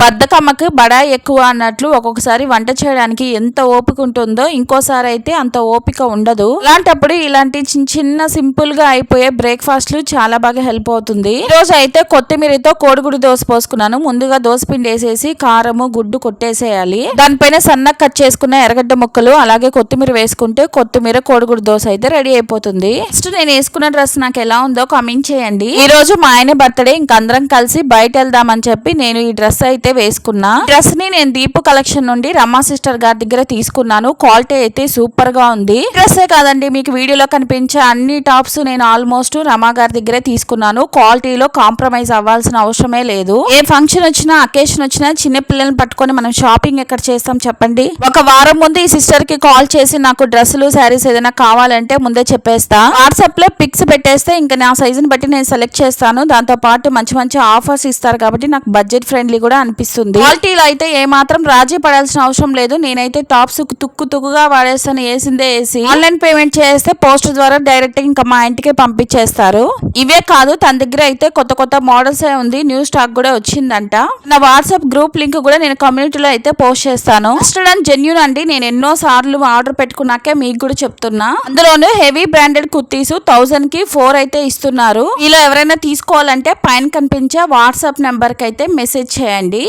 బద్దకమ్మకి బడా ఎక్కువ అన్నట్లు ఒక్కొక్కసారి వంట చేయడానికి ఎంత ఓపిక ఉంటుందో ఇంకోసారి అయితే అంత ఓపిక ఉండదు. అలాంటప్పుడు ఇలాంటి చిన్న చిన్న సింపుల్గా అయిపోయే బ్రేక్ఫాస్ట్లు చాలా బాగా హెల్ప్ అవుతుంది. ఈ రోజు అయితే కొత్తిమీరతో కోడిగుడి దోశ పోసుకున్నాను. ముందుగా దోశ పిండి వేసేసి కారము గుడ్డు కొట్టేసేయాలి. దానిపైన సన్నగా కట్ చేసుకున్న ఎర్రగడ్డ ముక్కలు అలాగే కొత్తిమీర వేసుకుంటే కొత్తిమీర కోడిగుడు దోశ అయితే రెడీ అయిపోతుంది. నెక్స్ట్ నేను వేసుకున్న డ్రెస్ నాకు ఎలా ఉందో కమెంట్ చేయండి. ఈ రోజు మా ఆయన బర్త్డే ఇంకా అందరం కలిసి బయట వెళ్దామని చెప్పి నేను ఈ డ్రెస్ అయితే వేసుకున్నా. డ్రెస్ని నేను దీపు కలెక్షన్ నుండి రమా సిస్టర్ గారి దగ్గర తీసుకున్నాను. క్వాలిటీ అయితే సూపర్గా ఉంది. డ్రెస్ కాదండి మీకు వీడియోలో కనిపించే అన్ని టాప్స్ నేను ఆల్మోస్ట్ రమా గారి దగ్గరే తీసుకున్నాను. క్వాలిటీలో కాంప్రమైజ్ అవ్వాల్సిన అవసరమే లేదు. ఏ ఫంక్షన్ వచ్చినా అకేషన్ వచ్చినా చిన్న పిల్లల్ని పట్టుకొని మనం షాపింగ్ ఎక్కడ చేస్తాం చెప్పండి? ఒక వారం ముందు ఈ సిస్టర్కి కాల్ చేసి నాకు డ్రెస్సులు శారీస్ ఏదైనా కావాలంటే ముందే చెప్పేస్తా. వాట్సాప్లో పిక్స్ పెట్టేస్తే ఇంకా నా సైజుని బట్టి నేను సెలెక్ట్ చేస్తాను. దాంతో పాటు మంచి మంచి ఆఫర్స్ ఇస్తారు కాబట్టి నాకు బడ్జెట్ ఫ్రెండ్లీ కూడా అనిపిస్తుంది. క్వాలిటీలో అయితే ఏ మాత్రం రాజీ పడాల్సిన అవసరం లేదు. నేనైతే టాప్స్ తుక్కు తుక్కుగా వాడేస్తాను. వేసిందే వేసి ఆన్లైన్ పేమెంట్ చేస్తే పోస్ట్ ద్వారా డైరెక్ట్ ఇంకా మా ఇంటికి పంపించేస్తారు. ఇవే కాదు తన దగ్గర అయితే కొత్త కొత్త మోడల్స్ ఉంది. న్యూ స్టాక్ కూడా వచ్చిందంట. నా వాట్సాప్ గ్రూప్ లింక్ కూడా నేను కమ్యూనిటీలో అయితే పోస్ట్ చేస్తాను. స్టూడెంట్ జెన్యున్ అండి. నేను ఎన్నో సార్లు ఆర్డర్ పెట్టుకున్నాకే మీకు కూడా చెప్తున్నా. అందులోనూ హెవీ బ్రాండెడ్ కుర్తీస్ థౌసండ్కి ఫోర్ అయితే ఇస్తున్నారు. ఇలా ఎవరైనా తీసుకోవాలంటే పైన కనిపించే వాట్సాప్ నెంబర్కి అయితే మెసేజ్ చేయండి.